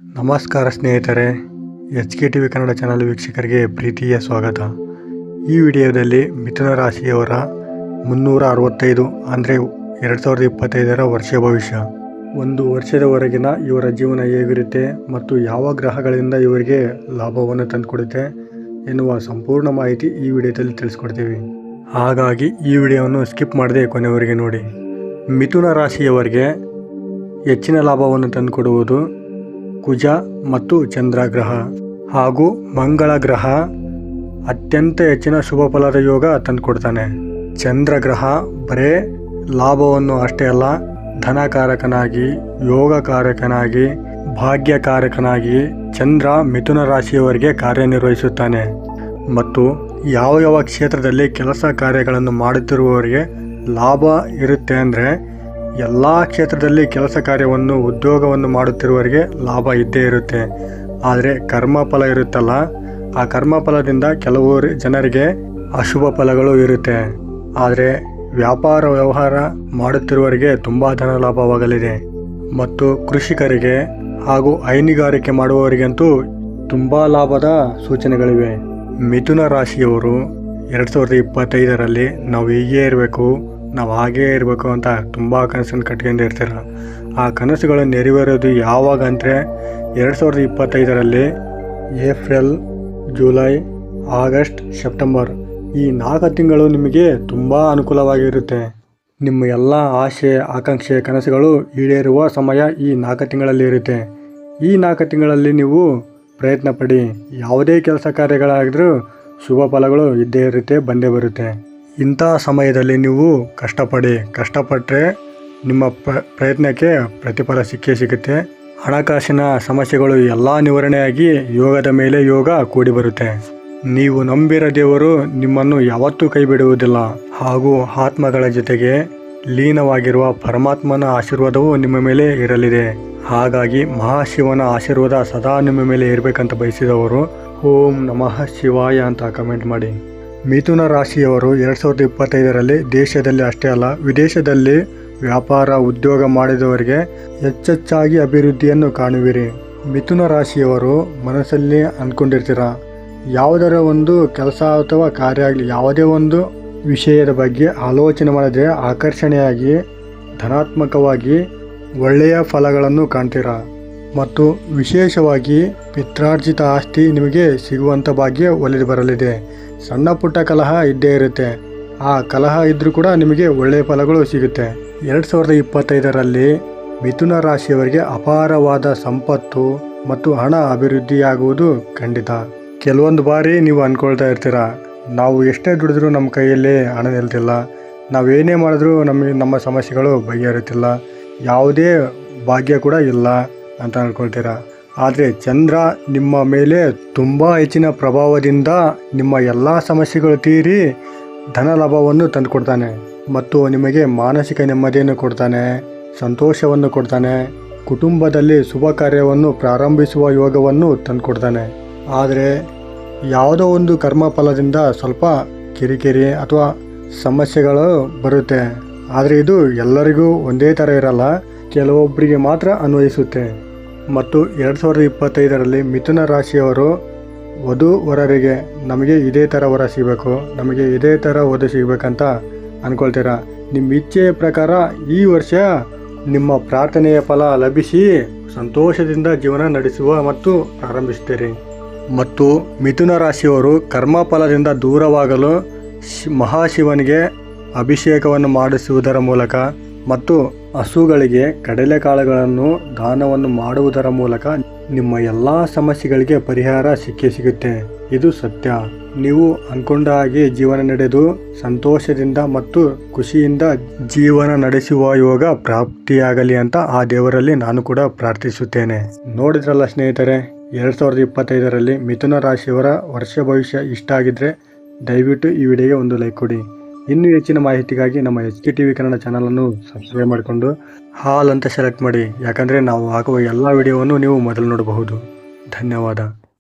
ನಮಸ್ಕಾರ ಸ್ನೇಹಿತರೆ, H K T V Kannada channel ವೀಕ್ಷಕರಿಗೆ ಪ್ರೀತಿಯ ಸ್ವಾಗತ. ಈ ವಿಡಿಯೋದಲ್ಲಿ ಮಿಥುನ ರಾಶಿಯವರ ಮುನ್ನೂರ ಅರವತ್ತೈದು ಅಂದರೆ ಎರಡು ಸಾವಿರದ ಇಪ್ಪತ್ತೈದರ ವರ್ಷ ಭವಿಷ್ಯ. ಒಂದು ವರ್ಷದವರೆಗಿನ ಇವರ ಜೀವನ ಹೇಗಿರುತ್ತೆ ಮತ್ತು ಯಾವ ಗ್ರಹಗಳಿಂದ ಇವರಿಗೆ ಲಾಭವನ್ನು ತಂದುಕೊಡುತ್ತೆ ಎನ್ನುವ ಸಂಪೂರ್ಣ ಮಾಹಿತಿ ಈ ವಿಡಿಯೋದಲ್ಲಿ ತಿಳಿಸ್ಕೊಡ್ತೀವಿ. ಹಾಗಾಗಿ ಈ ವಿಡಿಯೋವನ್ನು ಸ್ಕಿಪ್ ಮಾಡದೆ ಕೊನೆವರೆಗೆ ನೋಡಿ. ಮಿಥುನ ರಾಶಿಯವರಿಗೆ ಹೆಚ್ಚಿನ ಲಾಭವನ್ನು ತಂದುಕೊಡುವುದು ಕುಜ ಮತ್ತು ಚಂದ್ರಗ್ರಹ ಹಾಗೂ ಮಂಗಳ ಗ್ರಹ ಅತ್ಯಂತ ಹೆಚ್ಚಿನ ಶುಭ ಫಲದ ಯೋಗ ತಂದುಕೊಡ್ತಾನೆ. ಚಂದ್ರ ಗ್ರಹ ಬರೇ ಲಾಭವನ್ನು ಅಷ್ಟೇ ಅಲ್ಲ, ಧನಕಾರಕನಾಗಿ, ಯೋಗಕಾರಕನಾಗಿ, ಭಾಗ್ಯಕಾರಕನಾಗಿ ಚಂದ್ರ ಮಿಥುನ ರಾಶಿಯವರಿಗೆ ಕಾರ್ಯನಿರ್ವಹಿಸುತ್ತಾನೆ. ಮತ್ತು ಯಾವ ಯಾವ ಕ್ಷೇತ್ರದಲ್ಲಿ ಕೆಲಸ ಕಾರ್ಯಗಳನ್ನು ಮಾಡುತ್ತಿರುವವರಿಗೆ ಲಾಭ ಇರುತ್ತೆ ಅಂದರೆ ಎಲ್ಲ ಕ್ಷೇತ್ರದಲ್ಲಿ ಕೆಲಸ ಕಾರ್ಯವನ್ನು, ಉದ್ಯೋಗವನ್ನು ಮಾಡುತ್ತಿರುವವರಿಗೆ ಲಾಭ ಇದ್ದೇ ಇರುತ್ತೆ. ಆದರೆ ಕರ್ಮಫಲ ಇರುತ್ತಲ್ಲ? ಆ ಕರ್ಮಫಲದಿಂದ ಕೆಲವು ಜನರಿಗೆ ಅಶುಭ ಫಲಗಳು ಇರುತ್ತೆ. ಆದರೆ ವ್ಯಾಪಾರ ವ್ಯವಹಾರ ಮಾಡುತ್ತಿರುವವರಿಗೆ ತುಂಬ ಧನ ಲಾಭವಾಗಲಿದೆ. ಮತ್ತು ಕೃಷಿಕರಿಗೆ ಹಾಗೂ ಹೈನುಗಾರಿಕೆ ಮಾಡುವವರಿಗಂತೂ ತುಂಬ ಲಾಭದ ಸೂಚನೆಗಳಿವೆ. ಮಿಥುನ ರಾಶಿಯವರು ಎರಡು ಸಾವಿರದ ಇಪ್ಪತ್ತೈದರಲ್ಲಿ ನಾವು ಹೀಗೆ ಇರಬೇಕು. ನಾವು ಹಾಗೇ ಇರಬೇಕು ಅಂತ ತುಂಬ ಕನಸನ್ನು ಕಟ್ಕೊಂಡಿರ್ತೀರ ಆ ಕನಸುಗಳು ನೆರವೇರೋದು ಯಾವಾಗ ಅಂದರೆ ಎರಡು ಸಾವಿರದ ಇಪ್ಪತ್ತೈದರಲ್ಲಿ ಏಪ್ರಿಲ್, ಜುಲೈ, ಆಗಸ್ಟ್, ಸೆಪ್ಟೆಂಬರ್ ಈ ನಾಲ್ಕು ತಿಂಗಳು ನಿಮಗೆ ತುಂಬ ಅನುಕೂಲವಾಗಿರುತ್ತೆ. ನಿಮ್ಮ ಎಲ್ಲ ಆಸೆ ಆಕಾಂಕ್ಷೆ, ಕನಸುಗಳು ಈಡೇರುವ ಸಮಯ ಈ ನಾಲ್ಕು ತಿಂಗಳಲ್ಲಿ ಇರುತ್ತೆ. ಈ ನಾಲ್ಕು ತಿಂಗಳಲ್ಲಿ ನೀವು ಪ್ರಯತ್ನ ಪಡಿ ಯಾವುದೇ ಕೆಲಸ ಕಾರ್ಯಗಳಾಗಿದ್ರೂ ಶುಭ ಫಲಗಳು ಇದ್ದೇ ಇರುತ್ತೆ, ಬಂದೇ ಬರುತ್ತೆ. ಇಂಥ ಸಮಯದಲ್ಲಿ ನೀವು ಕಷ್ಟಪಡಿ ಕಷ್ಟಪಟ್ಟರೆ ನಿಮ್ಮ ಪ್ರ ಪ್ರಯತ್ನಕ್ಕೆ ಪ್ರತಿಫಲ ಸಿಕ್ಕೇ ಸಿಗುತ್ತೆ. ಹಣಕಾಸಿನ ಸಮಸ್ಯೆಗಳು ಎಲ್ಲ ನಿವಾರಣೆಯಾಗಿ ಯೋಗದ ಮೇಲೆ ಯೋಗ ಕೂಡಿ ಬರುತ್ತೆ. ನೀವು ನಂಬಿರ ದೇವರು ನಿಮ್ಮನ್ನು ಯಾವತ್ತೂ ಕೈ ಬಿಡುವುದಿಲ್ಲ ಹಾಗೂ ಆತ್ಮಗಳ ಜೊತೆಗೆ ಲೀನವಾಗಿರುವ ಪರಮಾತ್ಮನ ಆಶೀರ್ವಾದವು ನಿಮ್ಮ ಮೇಲೆ ಇರಲಿದೆ. ಹಾಗಾಗಿ ಮಹಾಶಿವನ ಆಶೀರ್ವಾದ ಸದಾ ನಿಮ್ಮ ಮೇಲೆ ಇರಬೇಕಂತ ಬಯಸಿದವರು, ಓಂ ನಮಃ ಶಿವಾಯ ಅಂತ ಕಮೆಂಟ್ ಮಾಡಿ. ಮಿಥುನ ರಾಶಿಯವರು ಎರಡು ಸಾವಿರದ ಇಪ್ಪತ್ತೈದರಲ್ಲಿ ದೇಶದಲ್ಲಿ ಅಷ್ಟೇ ಅಲ್ಲ, ವಿದೇಶದಲ್ಲಿ ವ್ಯಾಪಾರ, ಉದ್ಯೋಗ ಮಾಡಿದವರಿಗೆ ಹೆಚ್ಚೆಚ್ಚಾಗಿ ಅಭಿವೃದ್ಧಿಯನ್ನು ಕಾಣುವಿರಿ. ಮಿಥುನ ರಾಶಿಯವರು ಮನಸ್ಸಲ್ಲಿ ಅಂದ್ಕೊಂಡಿರ್ತೀರ ಯಾವುದರ ಒಂದು ಕೆಲಸ ಅಥವಾ ಕಾರ್ಯ ಆಗಲಿ, ಯಾವುದೇ ಒಂದು ವಿಷಯದ ಬಗ್ಗೆ ಆಲೋಚನೆ ಮಾಡಿದರೆ ಆಕರ್ಷಣೆಯಾಗಿ, ಧನಾತ್ಮಕವಾಗಿ ಒಳ್ಳೆಯ ಫಲಗಳನ್ನು ಕಾಣ್ತೀರ? ಮತ್ತು ವಿಶೇಷವಾಗಿ ಪಿತ್ರಾರ್ಜಿತ ಆಸ್ತಿ ನಿಮಗೆ ಸಿಗುವಂಥ ಭಾಗ್ಯ ಒಲಿದು ಬರಲಿದೆ. ಸಣ್ಣ ಪುಟ್ಟ ಕಲಹ ಇದ್ದೇ ಇರುತ್ತೆ. ಆ ಕಲಹ ಇದ್ದರೂ ಕೂಡ ನಿಮಗೆ ಒಳ್ಳೆಯ ಫಲಗಳು ಸಿಗುತ್ತೆ. ಎರಡು ಸಾವಿರದ ಇಪ್ಪತ್ತೈದರಲ್ಲಿ ಮಿಥುನ ರಾಶಿಯವರಿಗೆ ಅಪಾರವಾದ ಸಂಪತ್ತು ಮತ್ತು ಹಣ ಅಭಿವೃದ್ಧಿಯಾಗುವುದು ಖಂಡಿತ. ಕೆಲವೊಂದು ಬಾರಿ ನೀವು ಅಂದ್ಕೊಳ್ತಾ ಇರ್ತೀರ, ನಾವು ಎಷ್ಟೇ ದುಡಿದ್ರೂ ನಮ್ಮ ಕೈಯಲ್ಲಿ ಹಣ ನಿಲ್ತಿಲ್ಲ. ನಾವೇನೇ ಮಾಡಿದ್ರೂ ನಮಗೆ ನಮ್ಮ ಸಮಸ್ಯೆಗಳು ಬಗೆಹರಿಯುತ್ತಿಲ್ಲ ಯಾವುದೇ ಭಾಗ್ಯ ಕೂಡ ಇಲ್ಲ ಅಂತ ಅಂದ್ಕೊಳ್ತೀರ ಆದರೆ ಚಂದ್ರ ನಿಮ್ಮ ಮೇಲೆ ತುಂಬ ಹೆಚ್ಚಿನ ಪ್ರಭಾವದಿಂದ ನಿಮ್ಮ ಎಲ್ಲ ಸಮಸ್ಯೆಗಳು ತೀರಿ ಧನ ಲಾಭವನ್ನು ತಂದುಕೊಡ್ತಾನೆ ಮತ್ತು ನಿಮಗೆ ಮಾನಸಿಕ ನೆಮ್ಮದಿಯನ್ನು ಕೊಡ್ತಾನೆ, ಸಂತೋಷವನ್ನು ಕೊಡ್ತಾನೆ, ಕುಟುಂಬದಲ್ಲಿ ಶುಭ ಕಾರ್ಯವನ್ನು ಪ್ರಾರಂಭಿಸುವ ಯೋಗವನ್ನು ತಂದುಕೊಡ್ತಾನೆ. ಆದರೆ ಯಾವುದೋ ಒಂದು ಕರ್ಮಫಲದಿಂದ ಸ್ವಲ್ಪ ಕಿರಿಕಿರಿ ಅಥವಾ ಸಮಸ್ಯೆಗಳು ಬರುತ್ತೆ. ಆದರೆ ಇದು ಎಲ್ಲರಿಗೂ ಒಂದೇ ಥರ ಇರಲ್ಲ, ಕೆಲವೊಬ್ಬರಿಗೆ ಮಾತ್ರ ಅನ್ವಯಿಸುತ್ತೆ. ಮತ್ತು ಎರಡು ಸಾವಿರದ ಇಪ್ಪತ್ತೈದರಲ್ಲಿ ಮಿಥುನ ರಾಶಿಯವರು ವಧು ವರರಿಗೆ ನಮಗೆ ಇದೇ ಥರ ವರ ಸಿಗಬೇಕು, ನಮಗೆ ಇದೇ ಥರ ವಧು ಸಿಗಬೇಕಂತ ಅಂದ್ಕೊಳ್ತೀರಾ ನಿಮ್ಮ ಇಚ್ಛೆಯ ಪ್ರಕಾರ ಈ ವರ್ಷ ನಿಮ್ಮ ಪ್ರಾರ್ಥನೆಯ ಫಲ ಲಭಿಸಿ ಸಂತೋಷದಿಂದ ಜೀವನ ನಡೆಸುವ ಮತ್ತು ಪ್ರಾರಂಭಿಸ್ತೀರಿ ಮತ್ತು ಮಿಥುನ ರಾಶಿಯವರು ಕರ್ಮಫಲದಿಂದ ದೂರವಾಗಲು ಮಹಾಶಿವನಿಗೆ ಅಭಿಷೇಕವನ್ನು ಮಾಡಿಸುವುದರ ಮೂಲಕ ಮತ್ತು ಹಸುಗಳಿಗೆ ಕಡಲೆಕಾಳುಗಳನ್ನು ದಾನವನ್ನು ಮಾಡುವುದರ ಮೂಲಕ ನಿಮ್ಮ ಎಲ್ಲ ಸಮಸ್ಯೆಗಳಿಗೆ ಪರಿಹಾರ ಸಿಕ್ಕೇ ಸಿಗುತ್ತೆ. ಇದು ಸತ್ಯ. ನೀವು ಅನ್ಕೊಂಡ ಹಾಗೆ ಜೀವನ ನಡೆದು ಸಂತೋಷದಿಂದ ಮತ್ತು ಖುಷಿಯಿಂದ ಜೀವನ ನಡೆಸುವ ಯೋಗ ಪ್ರಾಪ್ತಿಯಾಗಲಿ ಅಂತ ಆ ದೇವರಲ್ಲಿ ನಾನು ಕೂಡ ಪ್ರಾರ್ಥಿಸುತ್ತೇನೆ. ನೋಡಿದ್ರಲ್ಲ ಸ್ನೇಹಿತರೆ, ಎರಡು ಸಾವಿರದ ಇಪ್ಪತ್ತೈದರಲ್ಲಿ ಮಿಥುನ ರಾಶಿಯವರ ವರ್ಷ ಭವಿಷ್ಯ ಇಷ್ಟ ಆಗಿದ್ರೆ ದಯವಿಟ್ಟು ಈ ವಿಡಿಯೋಗೆ ಒಂದು ಲೈಕ್ ಕೊಡಿ. ಇನ್ನೂ ಹೆಚ್ಚಿನ ಮಾಹಿತಿಗಾಗಿ ನಮ್ಮ H D T V Kannada ಚಾನಲನ್ನು ಸಬ್ಸ್ಕ್ರೈಬ್ ಮಾಡಿಕೊಂಡು ಹಾಲ್ ಅಂತ ಸೆಲೆಕ್ಟ್ ಮಾಡಿ. ಯಾಕಂದರೆ ನಾವು ಹಾಕುವ ಎಲ್ಲ ವಿಡಿಯೋವನ್ನು ನೀವು ಮೊದಲು ನೋಡಬಹುದು. ಧನ್ಯವಾದ.